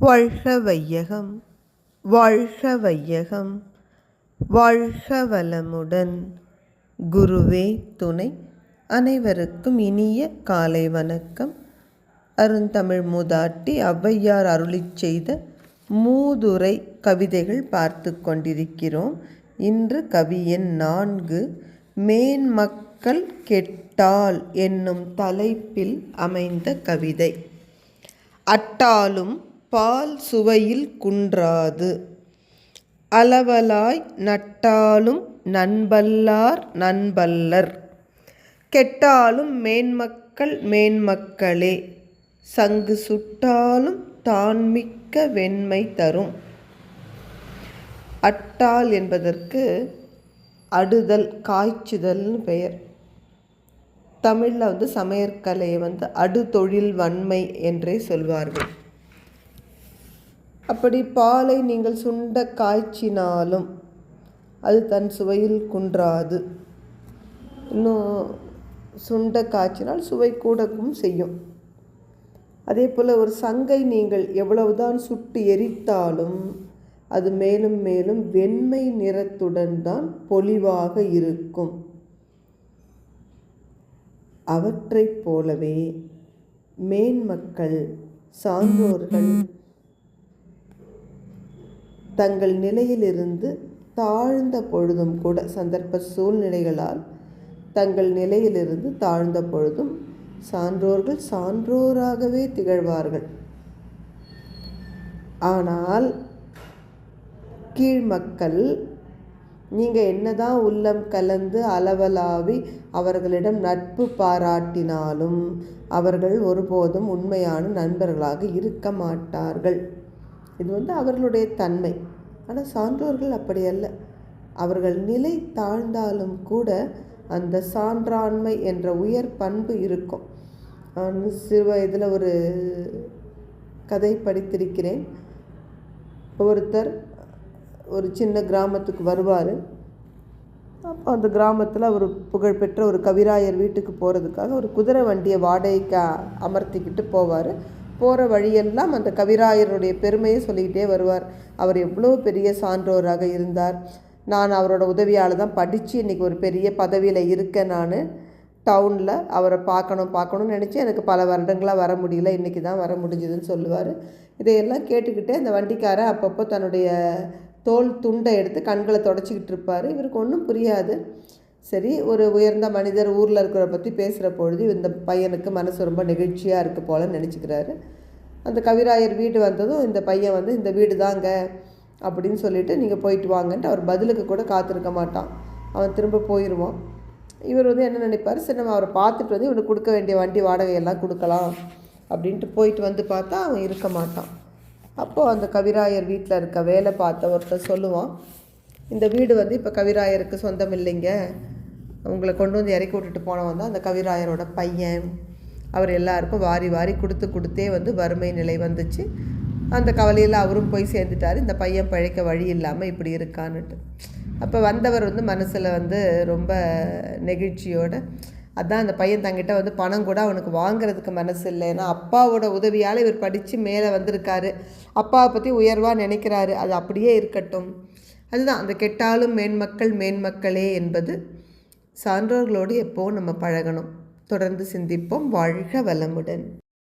வாழ்க வையகம் வாழ்க வையகம் வாழ்க வளமுடன் குருவே துணை அனைவருக்கும் இனிய காலை வணக்கம். அருந்தமிழ் மூதாட்டி ஔவையார் அருளிச் செய்த மூதுரை கவிதைகள் பார்த்து கொண்டிருக்கிறோம். இன்று கவியின் நான்கு மேன்மக்கள் கெட்டால் என்னும் தலைப்பில் அமைந்த கவிதை. அட்டாலும் பால் சுவையில் குன்றாது. அளவலாய் நட்டாலும் நண்பல்லார் நண்பல்லர். கெட்டாலும் மேன்மக்கள் மேன்மக்களே. சங்கு சுட்டாலும் தான்மிக்க வெண்மை தரும். அட்டால் என்பதற்கு அடுதல் காய்ச்சுதல்னு பெயர். தமிழில் வந்து சமையற்கலையை வந்து அடுதொழில் வன்மை என்றே சொல்வார்கள். அப்படி பாலை நீங்கள் சுண்ட காய்ச்சினாலும் அது தன் சுவையில் குன்றாது. இன்னும் சுண்ட காய்ச்சினால் சுவை கூடக்கும் செய்யும். அதே போல் ஒரு சங்கை நீங்கள் எவ்வளவுதான் சுட்டு எரித்தாலும் அது மேலும் மேலும் வெண்மை நிறத்துடன் தான் பொலிவாக இருக்கும். அவற்றைப் போலவே மேன்மக்கள் சான்றோர்கள் தங்கள் நிலையிலிருந்து தாழ்ந்த பொழுதும் கூட சந்தர்ப்ப சூழ்நிலைகளால் தங்கள் நிலையிலிருந்து தாழ்ந்த பொழுதும் சான்றோர்கள் சான்றோராகவே திகழ்வார்கள். ஆனால் கீழ்மக்கள் நீங்கள் என்னதான் உள்ளம் கலந்து அளவலாவி அவர்களிடம் நட்பு பாராட்டினாலும் அவர்கள் ஒருபோதும் உண்மையான நண்பர்களாக இருக்க மாட்டார்கள். இது வந்து அவர்களுடைய தன்மை. ஆனால் சான்றோர்கள் அப்படி அல்ல. அவர்கள் நிலை தாழ்ந்தாலும் கூட அந்த சான்றாண்மை என்ற உயர் பண்பு இருக்கும். சிறு வயதில் ஒரு கதை படித்திருக்கிறேன். ஒருத்தர் ஒரு சின்ன கிராமத்துக்கு வருவார். அப்போ அந்த கிராமத்தில் அவர் புகழ்பெற்ற ஒரு கவிராயர் வீட்டுக்கு போகிறதுக்காக ஒரு குதிரை வண்டியை வாடகைக்கு அமர்த்திக்கிட்டு போவார். போகிற வழியெல்லாம் அந்த கவிராயருடைய பெருமையை சொல்லிக்கிட்டே வருவார். அவர் எவ்வளோ பெரிய சான்றோராக இருந்தார். நான் அவரோட உதவியால் தான் படித்து இன்றைக்கி ஒரு பெரிய பதவியில் இருக்கேன் நான். டவுனில் அவரை பார்க்கணும் பார்க்கணும்னு நினச்சி எனக்கு பல வருடங்களாக வர முடியல. இன்றைக்கி தான் வர முடிஞ்சதுன்னு சொல்லுவார். இதையெல்லாம் கேட்டுக்கிட்டே அந்த வண்டிக்காரர் அப்பப்போ தன்னுடைய தோல் துண்டை எடுத்து கண்களை தொடச்சிக்கிட்டு இருப்பார். இவருக்கு ஒன்றும் புரியாது. சரி ஒரு உயர்ந்த மனிதர் ஊரில் இருக்கிற பற்றி பேசுகிற பொழுது இந்த பையனுக்கு மனசு ரொம்ப நெகிழ்ச்சியாக இருக்குது போல நினச்சிக்கிறாரு. அந்த கவிராயர் வீடு வந்ததும் இந்த பையன் வந்து இந்த வீடு தாங்க அப்படின்னு சொல்லிவிட்டு நீங்கள் போயிட்டு வாங்கன்ட்டு அவர் பதிலுக்கு கூட காத்திருக்க மாட்டான். அவன் திரும்ப போயிடுவான் இவர் வந்து என்ன நினைப்பார்? சரி நம்ம அவரை பார்த்துட்டு வந்து இவனுக்கு கொடுக்க வேண்டிய வண்டி வாடகையெல்லாம் கொடுக்கலாம் அப்படின்ட்டு போயிட்டு வந்து பார்த்தா அவன் இருக்க மாட்டான். அப்போது அந்த கவிராயர் வீட்டில் இருக்க வேலை பார்த்த ஒருத்தர் சொல்லுவான் இந்த வீடு வந்து இப்போ கவிராயருக்கு சொந்தம் இல்லைங்க. உங்களை கொண்டு வந்து இறக்கி விட்டுட்டு போனவன் தான் அந்த கவிராயரோட பையன். அவர் எல்லாருக்கும் வாரி வாரி கொடுத்து கொடுத்தே வந்து வறுமை நிலை வந்துச்சு. அந்த கவலையில் அவரும் போய் சேர்ந்துட்டார். இந்த பையன் பழைக்க வழி இல்லாமல் இப்படி இருக்கான்னுட்டு. அப்போ வந்தவர் வந்து மனசில் வந்து ரொம்ப நெகிழ்ச்சியோடு அதான் அந்த பையன் தங்கிட்ட வந்து பணம் கூட அவனுக்கு வாங்குறதுக்கு மனசு இல்லை. ஏன்னா அப்பாவோட உதவியால் இவர் படித்து மேலே வந்திருக்காரு. அப்பாவை பற்றி உயர்வாக நினைக்கிறாரு. அது அப்படியே இருக்கட்டும். அதுதான். அந்த கெட்டாலும் மேன்மக்கள் மேன்மக்களே என்பது சான்றோர்களோடு எப்போவும் நம்ம பழகணும். தொடர்ந்து சிந்திப்போம். வாழ்க வளமுடன்.